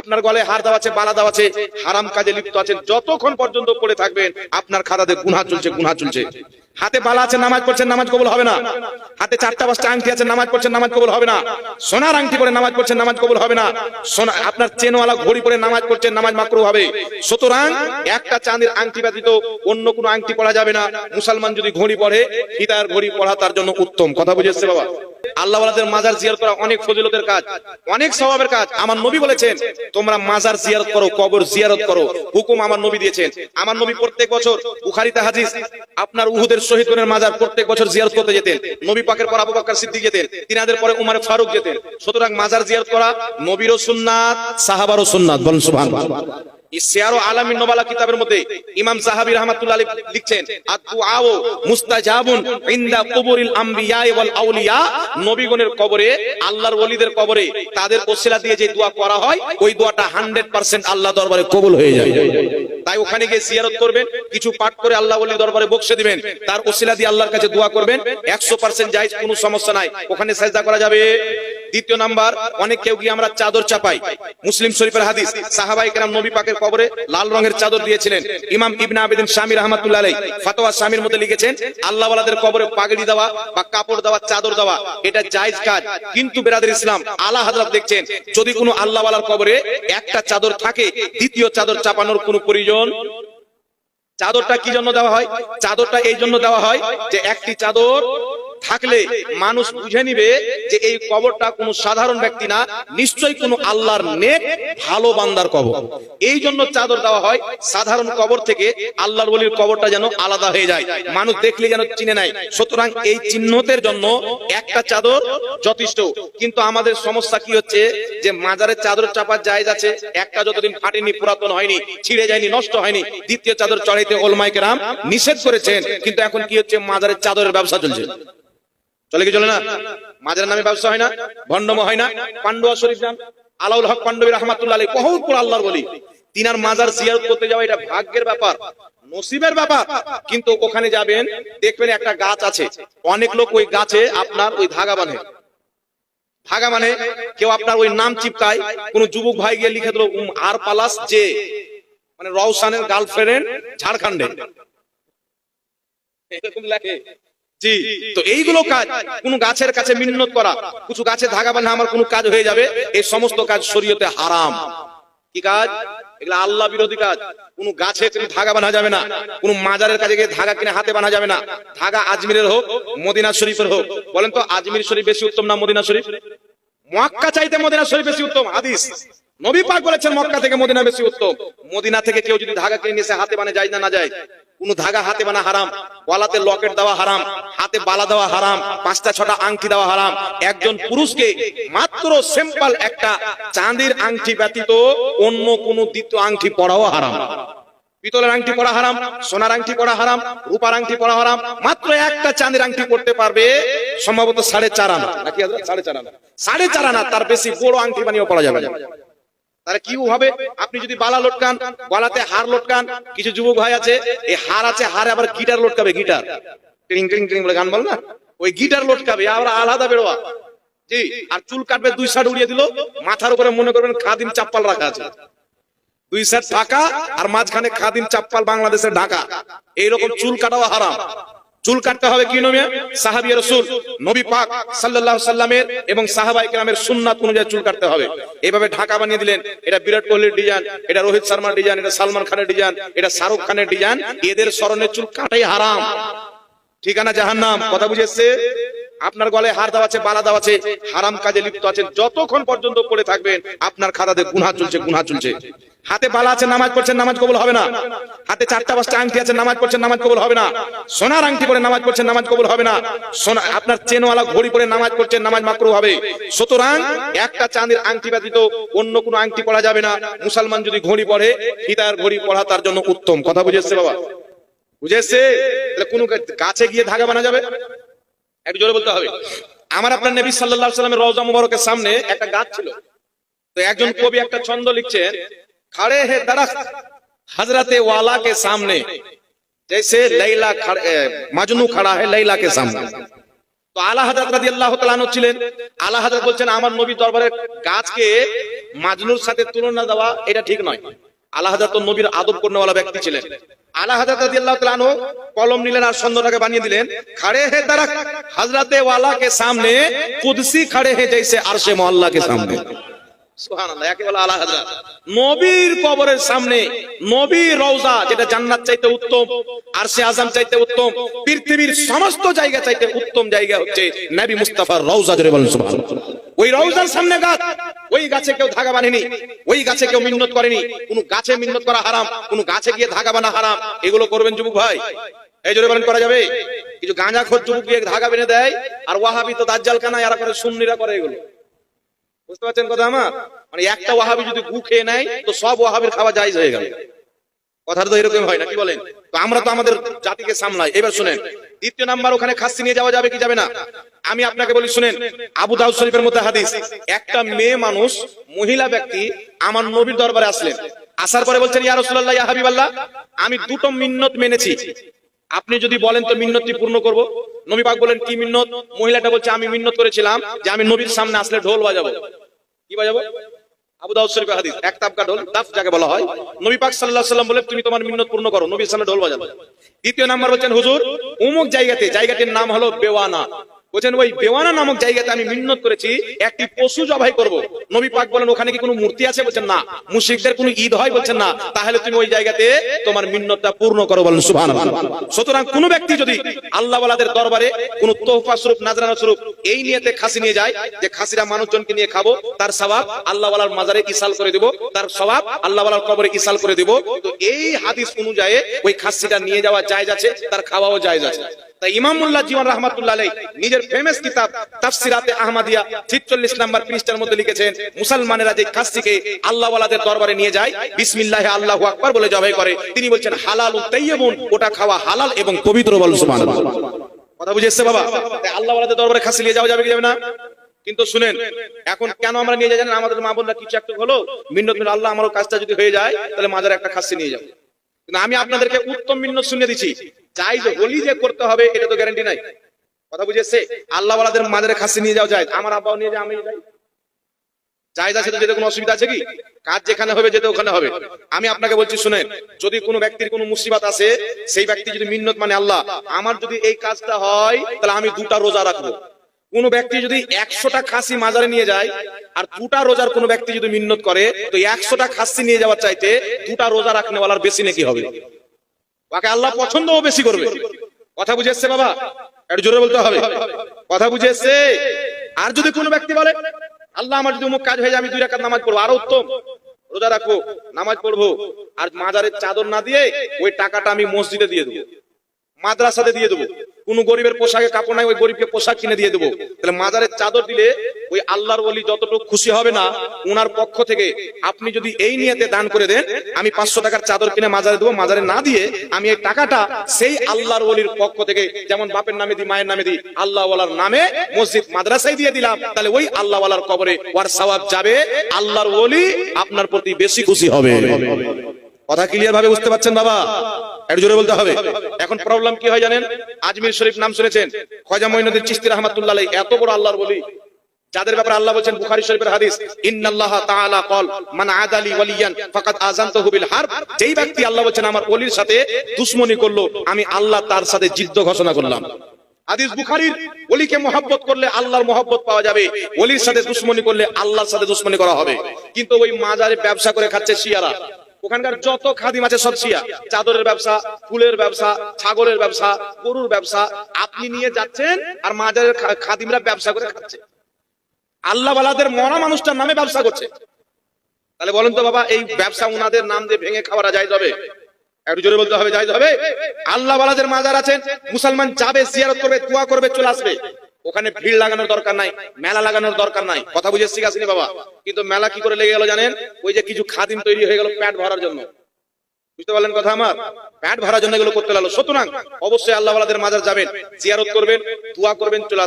আপনার গলে হার দেওয়া আছে, বালা দেওয়া আছে, হারাম কাজে লিপ্ত আছেন, যতক্ষণ পর্যন্ত পড়ে থাকবেন, আপনার খাতাতে গুনহা চলছে গুনহা চলছে। হাতে বালা আছে, নামাজ পড়ছেন, নামাজ কবুল হবে না। হাতে চারটা পাঁচটা আংটি আছে, নামাজ পড়ছেন, নামাজ কবুল হবে না। সোনার আংটি পরে নামাজ পড়ছেন, নামাজ কবুল হবে না। সোনা, আপনার চেনওয়ালা ঘড়ি পরে নামাজ পড়ছেন, নামাজ মাকরু হবে। সুতরাং একটা চাঁদের আংটি ব্যতীত অন্য কোনো আংটি পড়া যাবে না। মুসলমান যদি ঘড়ি পড়ে হিতার ঘড়ি পড়া তার জন্য উত্তম। কথা বুঝেছে বাবা? আল্লাহ মাজার জিয়ারত করা অনেক ফজিলতের কাজ, অনেক স্বভাবের কাজ। আমার নবী বলেছেন, তোমরা মাজার জিয়ারত করো, কবর জিয়ারত করো। হুকুম আমার নবী দিয়েছেন। আমার নবী প্রত্যেক বছর বুখারিতে হাদিস, আপনার উহুদের শহীদগণের মাজার প্রত্যেক বছর জিয়ারত করতে যেতেন। নবী পাকের পর আবু বকর সিদ্দিক যেতেন, তিনাদের পরে উমার ফারুক যেতেন। সুতরাং মাজার জিয়ারত করা নবীরও সুন্নাত, সাহাবারও সুন্নাত। বলেন সুবহানাল্লাহ। কবরে, আল্লাহর কবরে তাদের দিয়ে যে দোয়া করা হয়, ওই দোয়াটা 100% আল্লাহ দরবারে কবুল হয়ে যায়। তাই ওখানে গিয়ে সিয়ারত করবেন, কিছু পাঠ করে আল্লাহ বলি দরবারে বক্সে দিবেন, তার ওসিলা দিয়ে আল্লাহর কাছে দোয়া করবেন, একশো পার্সেন্ট যাই কোনো সমস্যা নাই, ওখানে সাজদা করা যাবে। দ্বিতীয় নাম্বার, অনেক কেউ গিয়ে আমরা চাদর চাপাই। মুসলিম শরীফের হাদিস, সাহাবাই কেরাম নবী পাকের কবরে লাল রঙের চাদর দিয়েছিলেন। ইমাম ইবনে আবেদিন স্বামী রহমাতুল্লাহ ফতোয়া স্বামীর মধ্যে লিখেছেন আল্লাহ ওয়ালাদের কবরে পাগড়ি দেওয়া বা কাপড় দেওয়া, চাদর দেওয়া, এটা জায়েজ কাজ। কিন্তু বেরাদের ইসলাম, আলা হাজরাত দেখছেন, যদি কোনো আল্লাহ ওয়ালার কবরে একটা চাদর থাকে, দ্বিতীয় চাদর চাপানোর কোনো প্রয়োজন? চাদরটা কি জন্য দেওয়া হয়? চাদরটা এই জন্য দেওয়া হয় যে একটি চাদর থাকলে মানুষ বুঝে নিবে যে এই কবরটা কোনো সাধারণ ব্যক্তি না, নিশ্চয়ই কোনো আল্লাহর নেক, ভালো বান্দার কবর। এই জন্য চাদর দেওয়া হয় সাধারণ কবর থেকে, আল্লাহর বলির কবরটা যেন আলাদা হয়ে যায়। মানুষ দেখলে যেন চিনে নেয়। সুতরাং এই চিহ্নতের জন্য একটা চাদর যথেষ্ট। কিন্তু আমাদের সমস্যা কি হচ্ছে যে মাজারের চাদর চাপার জায়েজ আছে, একটা যতদিন ফাটেনি, পুরাতন হয়নি, ছিঁড়ে যায়নি, নষ্ট হয়নি, দ্বিতীয় চাদর চড়াইতে ওলমাইকে রাম নিষেধ করেছেন। কিন্তু এখন কি হচ্ছে? মাজারের চাদরের ব্যবসা চলছে। চলে কি চলে না? মাজারের নামে ব্যবসা হয় না, ভণ্ডম হয় না। পান্ডুয়া শরীফ যান আলাউল হক পান্ডবী রহমাতুল্লাহ আলী বহুত পুরো আল্লাহর বলি। তিনার মাজার জিয়ারত করতে যাওয়া এটা ভাগ্যের ব্যাপার, নসিবের ব্যাপার। কিন্তু ওখানে যাবেন, দেখবেন একটা গাছ আছে। অনেক লোক ওই গাছে আপনার ওই ধাগা বাঁধে। ধাগা মানে কেউ আপনার ওই নাম চিপকায়, কোন যুবক ভাই গিয়ে লিখে দিল আর পালাস যে। মানে রওশানের গার্লফ্রেন্ড ঝাড়খণ্ডে। এরকম জি তো এইগুলো কাজ কোন গাছের কাছে মিন্নত করা, কিছু গাছে ধাগা বাঁধা আমার কোন কাজ হয়ে যাবে এই সমস্ত কাজ শরীয়তে হারাম। কি কাজ? এগুলা আল্লাহ বিরোধী কাজ। কোন গাছে তুমি ধাগা বাঁধা যাবে না, কোন মাজারের কাছে গিয়ে ধাগা কিনে হাতে বানা যাবে না। ধাগা আজমিরের হোক, মদিনা শরীফের হোক। বলেন তো, আজমির শরীফ বেশি উত্তম না মদিনা শরীফ? মক্কা চাইতে মদিনা শরীফ বেশি উত্তম, হাদিস। নবী পাক বলেছেন, মক্কা থেকে মদিনা বেশি উত্তম। মদিনা থেকে কেউ যদি ধাগা কিনে নিয়ে হাতে বানে যায় না না যায়। কোন ধাগা হাতে বানা হারাম। গলাতে লকেট দেওয়া হারাম, হাতে বালা দেওয়া হারাম, পাঁচটা, ছটা আংটি দেওয়া হারাম। একজন পুরুষকে মাত্র সিম্পল একটা চাঁদির আংটি ব্যতীত অন্য কোন দ্বিতীয় আংটি পরাও হারাম। পিতলের আংটি পরা হারাম, সোনার আংটি পরা হারাম, রূপার আংটি পরা হারাম। মাত্র একটা চাঁদের আংটি পড়তে পারবে সম্ভবত সাড়ে চার আনা। নাকি সাড়ে চার আনা। সাড়ে চার আনা, তার বেশি বড় আংটি বানিয়ে পড়া যাবে। তাহলে কি হবে? আপনি যদি বালা লটকান গলাতে হার লটকান কিছু যুবক ভাই আছে এই হার আছে হারে আবার গিটার লটকাবে গিটার টিং টিং টিং বলে গান বল না? ওই গিটার লটকাবে আবার আলাদা বেরোয়া। জি আর চুল কাটবে দুই সাইড উড়িয়ে দিল। মাথার উপরে মনে করবেন খাদিম চাপ্পাল রাখা আছে। দুই সাইড ঢাকা আর মাঝখানে খাদিম চাপ্পাল বাংলাদেশের ঢাকা। এইরকম চুল কাটাও হারাম। চুল কাটতে হবে কি নমে সাহাবী রাসূল, নবী পাক সাল্লাল্লাহু সাল্লামের এবং সাহাবায়ে কেরামের সুন্নাত অনুযায়ী চুল কাটতে হবে। এইভাবে ঢাকা বানিয়ে দিলেন, এটা বিরাট কোহলির ডিজাইন, এটা রোহিত শর্মার ডিজাইন, এটা সালমান খানের ডিজাইন, এটা শাহরুখ খানের ডিজাইন, এদের স্মরণে চুল কাটাই হারাম। ঠিকানা জাহান্নাম? কথা বুঝেছে আপনার গলে হার দেওয়া আছে, বালা দেওয়া আছে, হারাম কাজে লিপ্ত আছেন, যতক্ষণ পর্যন্ত পড়ে থাকবেন, আপনার খাতাতে গুনাহ চলছে গুনাহ চলছে। হাতে বালা আছে, নামাজ পড়ছেন, নামাজ কবুল হবে না। হাতে চারটা পাঁচটা আংটি আছে, নামাজ পড়ছেন, নামাজ কবুল হবে না। সোনার আংটি পরে নামাজ পড়ছেন, নামাজ কবুল হবে না। সোনা, আপনার চেনওয়ালা ঘড়ি পরে নামাজ পড়ছেন, নামাজ মাকরু হবে। সুতরাং একটা চাঁদের আংটি ব্যতীত অন্য কোনো আংটি পড়া যাবে না। মুসলমান যদি ঘড়ি পড়ে হিতার ঘড়ি পড়া তার জন্য উত্তম। কথা বুঝেছে বাবা? বুঝেছে তাহলে কোন গাছে গিয়ে ধাগা বানা যাবে? একটু জোরে বলতে হবে। আমার আপনার নবী সাল্লাল্লাহু আলাইহি সাল্লামের রওজা মুবারকের সামনে একটা গাছ ছিল। তো একজন কবি একটা ছন্দ লিখছেন खड़े है दरख्त हजरते वाला के सामने जैसे लैला खड़- ए, मजनू खड़ा है लैला के सामने তো আলা হাজরত রাদিয়াল্লাহু তাআলা আনহু ছিলেন আলা হাজরত বলছেন আমার নবী দরবারের গাছকে মাজনুর সাথে তুলনা দেওয়া এটা ঠিক নয় আলা হাজরত তো নবীর আদব করনেওয়ালা ব্যক্তি ছিলেন আলা হাজরত রাদিয়াল্লাহু তাআলা আনহু কলম নিলেন আর ছন্দটাকে বানিয়ে দিলেন खड़े हैं दरख हजरते वाला के सामने कुदसी खड़े हैं जैसे अरशे मोहल्ला के सामने সামনে ওই গাছ কেউ ধাগা বাঁধেনি, ওই গাছে কেউ মিন্নত করেনি, কোন গাছে মিন্নত করা হারাম, কোন গাছে গিয়ে ধাগা বানা হারাম, এগুলো করবেন যুবক ভাই। এই জোরে করা যাবে? কিছু গাঁজা খোর যুবক গিয়ে ধাগা বেঁধে দেয়, আর ওয়াহাবি তো দাজ্জাল কানা এরা করে সুন্নিরা করে এগুলো। বুঝতে পারছেন কথা আমার? মানে একটা ওয়াহাবি যদি গু খেয়ে নেয়, তো সব ওয়াহাবির খাওয়া জায়েজ হয়ে গেল। কথাটা তো এরকম হয় না, কি বলেন? তো আমরা তো আমাদের জাতিকে সামলাই। এবার শুনেন, দ্বিতীয় নাম্বার ওখানে খাসি নিয়ে যাওয়া যাবে কি যাবে না? আমি আপনাকে বলি, শুনেন, আবু দাউদ শরীফের মধ্যে হাদিস, একটা মেয়ে মানুষ, মহিলা ব্যক্তি আমার নবীর দরবারে আসলেন। আসার পরে বলছেন, ইয়া রাসূলুল্লাহ, ইয়া হাবিবাল্লাহ, আমি দুটো মিন্নত মেনেছি। আপনি যদি বলেন তো মিন্নতটি পূর্ণ করব। নবী পাক বলেন, কি মিন্নত? মহিলাটা বলছে, আমি মিন্নত করেছিলাম যে আমি নবীর সামনে আসলে ঢোল বাজাবো। কি বাজাবো? এক তাবকা ঢোল যাকে বলা হয়। বলে, তুমি তোমার মিন্নত পূর্ণ করো, নবীর সামনে ঢোল বাজাবো। দ্বিতীয় নাম্বার হচ্ছেন, হুজুর, উমুক জায়গাতে, জায়গাটির নাম হলো বেওয়ানা। বলছেন, ওই বেওয়ানা নামক জায়গাতে আমি মিন্নত করেছি, একটি পশু জবাই করব। নবী পাক বলেন, ওখানে কি কোনো মূর্তি আছে? বলছেন, না। মুশরিকদের কোনো ঈদ হয়? বলছেন, না। তাহলে তুমি ওই জায়গাতে তোমার মিন্নতটা পূর্ণ করো বলেন, সুবহানাল্লাহ। সুতরাং কোন ব্যক্তি যদি আল্লাহ ওয়ালাদের দরবারে কোন তোহফা স্বরূপ, নাজরানা স্বরূপ এই নিয়েতে খাসি নিয়ে যায়, যে খাসিরা মানুষজনকে নিয়ে খাব, তার সওয়াব আল্লাহ ওয়ালার মাজারে ইসাল করে দেব, তার সওয়াব আল্লাহ ওয়ালার কবরে ইসাল করে দেব, তো এই হাদিস অনুযায়ী ওই খাসিটা নিয়ে যাওয়া জায়েজ আছে, তার খাওয়াও জায়েজ আছে। তাই ইমামুল্লাহ জীবন রহমাতুল্লাহ আলাই নিজের ফেমাস কিতাব তাফসিরাতে আহমদিয়া 46 নাম্বার পৃষ্ঠার মধ্যে লিখেছেন, মুসলমানেরা যে খাসিকে আল্লাহ ওয়ালাদের দরবারে নিয়ে যায়, বিসমিল্লাহে আল্লাহু আকবার বলে জবাই করে। তিনি বলছেন, হালাল তাইয়্যিবুন, ওটা খাওয়া হালাল এবং পবিত্র বল সুবহানাল্লাহ। কথা বুঝে এসছে বাবা? তাই আল্লাহ ওয়ালাদের দরবারে খাসি নিয়ে যাওয়া যাবে কি যাবে না? কিন্তু শুনেন, এখন কেন আমরা নিয়ে যাই জানেন? আমাদের মা বোনরা কিছু একটা হলো মিন্নত আল্লাহ আমারও কাজটা যদি হয়ে যায়, তাহলে মাজারে একটা খাসি নিয়ে যাব। আমি আপনাদেরকে উত্তম মিন্নত শুনে দিচ্ছি চাই যে হোলি যে করতে হবে, এটা তো গ্যারান্টি নাই। কথা বুঝেছে আল্লাহ ওয়ালাদের মাজারে খাসি নিয়ে যাওয়া যায় আমার আব্বাও নিয়ে যাই। জায়গা আছে যেতে কোনো অসুবিধা আছে কি? কাজ যেখানে হবে, যেতে ওখানে হবে। আমি আপনাকে বলছি, শুনেন, যদি কোনো ব্যক্তির কোনো মুসিবত আছে, সেই ব্যক্তি যদি মিন্নত মানে আল্লাহ, আমার যদি এই কাজটা হয়, তাহলে আমি দুটা রোজা রাখব। কোন ব্যক্তি যদি একশোটা খাসি মাজারে নিয়ে যায়, আর দুটা রোজার কোন ব্যক্তি যদি মিন্নত করে, তো একশোটা খাসি নিয়ে যাওয়ার চাইতে দুটা রোজা রাখনে ওয়ালার বেশি নাকি হবে? তাকে আল্লাহ পছন্দও বেশি করবে। কথা বুঝে এসছে বাবা? একটু জোরে বলতে হবে। কথা বুঝে এসছে? আর যদি কোনো ব্যক্তি বলে আল্লাহ আমার যদি অমুক কাজ হয়ে যায় আমি দুই রাকাত নামাজ পড়ব। আরও উত্তম। রোজা রাখো নামাজ পড়ব। আর মাজারের চাদর না দিয়ে ওই টাকাটা আমি মসজিদে দিয়ে দেবো। মাদ্রাসাতে দিয়ে দেবো। কোন গরিবের পোশাকে কাপড় নাই, ওই গরিবকে পোশাক কিনে দিয়ে দেবো। তাহলে মাজারের চাদর দিলে ওই আল্লাহর ওলি যতটুকু খুশি হবে না ওনার পক্ষ থেকে আপনি যদি এই নিয়েতে দান করে দেন, আমি পাঁচশো টাকার চাদর কিনে মাজারে দেবো, মাজারে না দিয়ে আমি এই টাকাটা সেই আল্লাহর ওলির পক্ষ থেকে, যেমন বাপের নামে দিই, মায়ের নামে দিই আল্লাহ ওয়ালার নামে মসজিদ মাদ্রাসায় দিয়ে দিলাম, তাহলে ওই আল্লাহ ওয়ালার কবরে ওয়ার সওয়াব যাবে, আল্লাহর ওলি আপনার প্রতি বেশি খুশি হবে। কথা ক্লিয়ার ভাবে বুঝতে পারছেন বাবা? জোরে বলতে হবে। এখন প্রবলেম কি হয় জানেন? আজমির শরীফ নাম শুনেছেন? চিশতি রহমাতুল্লাহ এত বড় আল্লাহর বলি যাদের ব্যাপারে আল্লাহ বলছেন শরীফের হাদিস, ইন্নাল্লাহ তাআলা ক্বাল, মান আদালি ওয়ালিয়ান, ফাকাদ আযানতুহু বিল হারব। যেই ব্যক্তি আল্লাহ বলছেন, আমার ওলির সাথে দুশমনি করল, আমি আল্লাহ তার সাথে যুদ্ধ ঘোষণা করলাম। হাদিস বুখারীর ওলিকে মহব্বত করলে আল্লাহর মহব্বত পাওয়া যাবে। ওলির সাথে দুশমনি করলে আল্লাহর সাথে দুশমনি করা হবে। কিন্তু ওই মাজারে ব্যবসা করে খাচ্ছে শিয়ারা। ওখানকার যত খাদিম আছে সব শিয়া। চাদরের ব্যবসা, ফুলের ব্যবসা, ছাগলের ব্যবসা, গরুর ব্যবসা। আপনি নিয়ে যাচ্ছেন আর মাজারের খাদিমরা ব্যবসা করে খাচ্ছে। আল্লাহ বালাদের মরা মানুষটার নামে ব্যবসা করছে। তাহলে বলেন তো বাবা, এই ব্যবসা উনাদের নাম দিয়ে ভেঙে খাওয়ারা যায় যাবে একটু জোরে বলতে হবে যাই হবে? আল্লাহ বালাদের মাজার আছেন, মুসলমান যাবে, জিয়ারত করবে, দোয়া করবে, চলে আসবে। ওখানে ভিড় লাগানোর দরকার নাই, মেলা লাগানোর দরকার নাই। কথা বুঝে শিখাসনি বাবা? কিন্তু মেলা কি করে লেগে গেল জানেন? ওই যে কিছু খাদিম তৈরি হয়ে গেল প্যাট ভরার জন্য। বুঝতে পারলেন কথা আমার? প্যাট ভরার জন্য এগুলো করতে লাগল। সুতরাং অবশ্যই আল্লাহ মাজার যাবেন, জিয়ারত করবেন, দোয়া করবেন, চলে